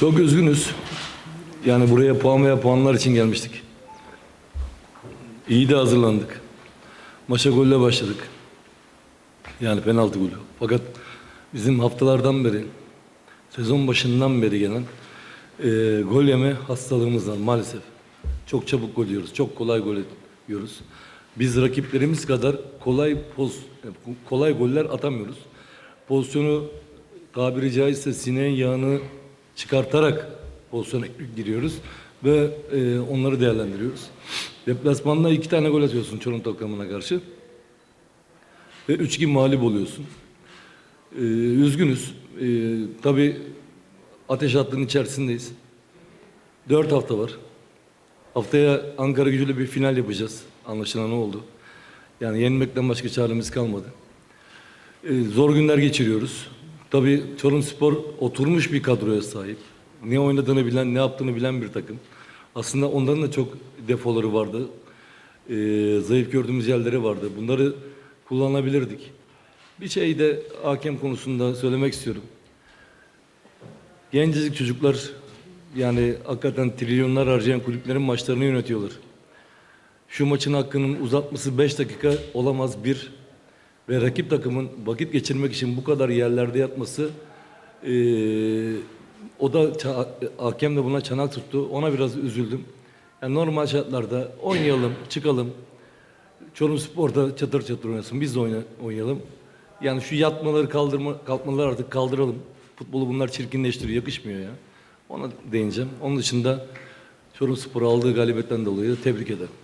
Çok üzgünüz. Yani buraya puan veya puanlar için gelmiştik. İyi de hazırlandık. Maça golle başladık. Yani penaltı golü. Fakat bizim haftalardan beri, sezon başından beri gelen e, gol yeme hastalığımızdan maalesef. Çok çabuk gol yiyoruz, çok kolay gol yiyoruz. Biz rakiplerimiz kadar kolay poz, kolay goller atamıyoruz. Pozisyonu tabiri caizse sineğin yağını çıkartarak pozisyona giriyoruz ve e, onları değerlendiriyoruz. Deplasmanda iki tane gol atıyorsun Çorum takımına karşı ve 3-2 mağlup oluyorsun. Ee, üzgünüz. Ee, tabii ateş hattının içerisindeyiz. Dört hafta var. Haftaya Ankara gücüyle bir final yapacağız. Anlaşılan ne oldu? Yani yenmekten başka çaremiz kalmadı. Ee, zor günler geçiriyoruz. Tabii Çorum Spor oturmuş bir kadroya sahip. Ne oynadığını bilen, ne yaptığını bilen bir takım. Aslında onların da çok defoları vardı. Ee, zayıf gördüğümüz yerleri vardı. Bunları kullanabilirdik. Bir şey de hakem konusunda söylemek istiyorum. Gencecik çocuklar yani hakikaten trilyonlar harcayan kulüplerin maçlarını yönetiyorlar. Şu maçın hakkının uzatması 5 dakika olamaz bir ve rakip takımın vakit geçirmek için bu kadar yerlerde yatması eee, o da hakem de buna çanak tuttu. Ona biraz üzüldüm. Yani normal şartlarda oynayalım, çıkalım. Çorum Spor'da çatır çatır oynasın. Biz de oyna, oynayalım. Yani şu yatmaları kaldırma, kalkmaları artık kaldıralım. Futbolu bunlar çirkinleştiriyor, yakışmıyor ya. Ona değineceğim. Onun dışında Çorum Spor'u aldığı galibiyetten dolayı tebrik ederim.